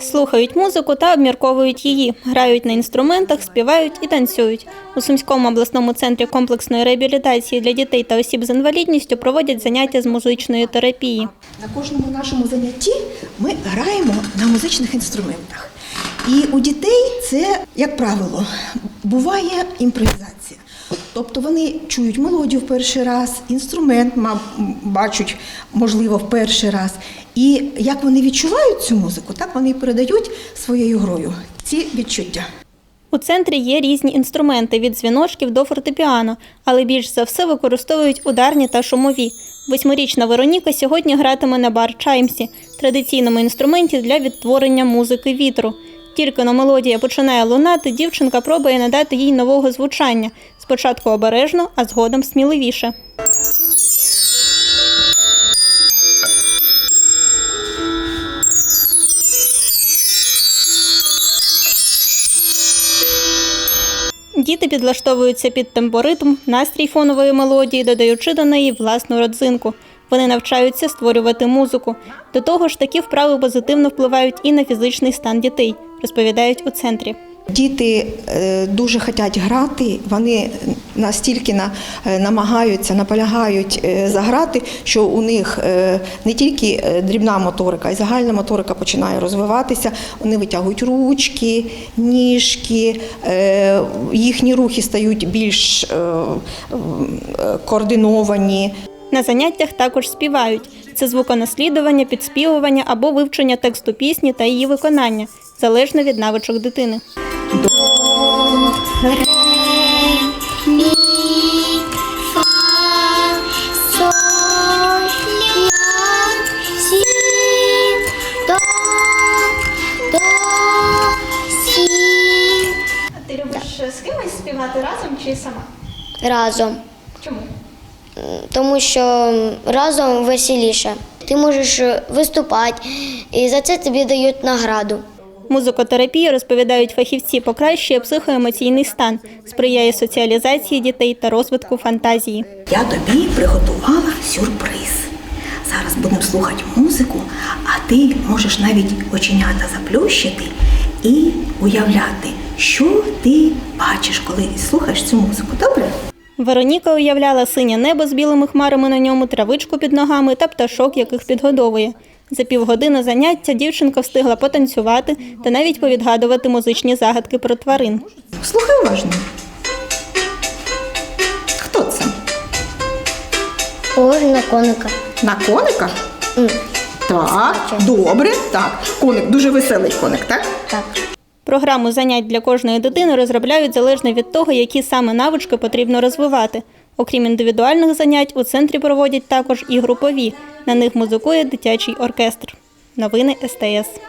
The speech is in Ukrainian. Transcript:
Слухають музику та обмірковують її, грають на інструментах, співають і танцюють. У Сумському обласному центрі комплексної реабілітації для дітей та осіб з інвалідністю проводять заняття з музичної терапії. На кожному нашому занятті ми граємо на музичних інструментах. І у дітей це, як правило, буває імпровізація. Тобто вони чують мелодію в перший раз, інструмент бачать, можливо, в перший раз. І як вони відчувають цю музику, так вони і передають своєю грою ці відчуття. У центрі є різні інструменти від дзвіночків до фортепіано, але більш за все використовують ударні та шумові. Восьмирічна Вероніка сьогодні гратиме на бар чаймсі, традиційному інструменті для відтворення музики вітру. Тільки но мелодія починає лунати, дівчинка пробує надати їй нового звучання. Спочатку обережно, а згодом сміливіше. Діти підлаштовуються під темпоритм, настрій фонової мелодії, додаючи до неї власну родзинку. Вони навчаються створювати музику. До того ж, такі вправи позитивно впливають і на фізичний стан дітей, розповідають у центрі. Діти е, дуже хочуть грати, вони настільки на, е, намагаються, наполягають е, заграти, що у них не тільки дрібна моторика, а й загальна моторика починає розвиватися. Вони витягують ручки, ніжки, їхні рухи стають більш координовані. На заняттях також співають. Це звуконаслідування, підспівування або вивчення тексту пісні та її виконання, залежно від навичок дитини. Ти любиш з кимось співати разом чи сама? Разом. Чому? Тому що разом веселіше. Ти можеш виступати, і за це тобі дають награду. Музикотерапія, розповідають фахівці, покращує психоемоційний стан, сприяє соціалізації дітей та розвитку фантазії. Я тобі приготувала сюрприз. Зараз будемо слухати музику, а ти можеш навіть оченята заплющити і уявляти, що ти бачиш, коли слухаєш цю музику. Добре? Вероніка уявляла синє небо з білими хмарами на ньому, травичку під ногами та пташок, яких підгодовує. За півгодини заняття дівчинка встигла потанцювати та навіть повідгадувати музичні загадки про тварин. Слухай уважно. Хто це? Похоже на коника. На коника? Так, добре. Так, коник, дуже веселий коник, так? Так. Програму занять для кожної дитини розробляють залежно від того, які саме навички потрібно розвивати. Окрім індивідуальних занять, у центрі проводять також і групові. На них музикує дитячий оркестр. Новини СТС.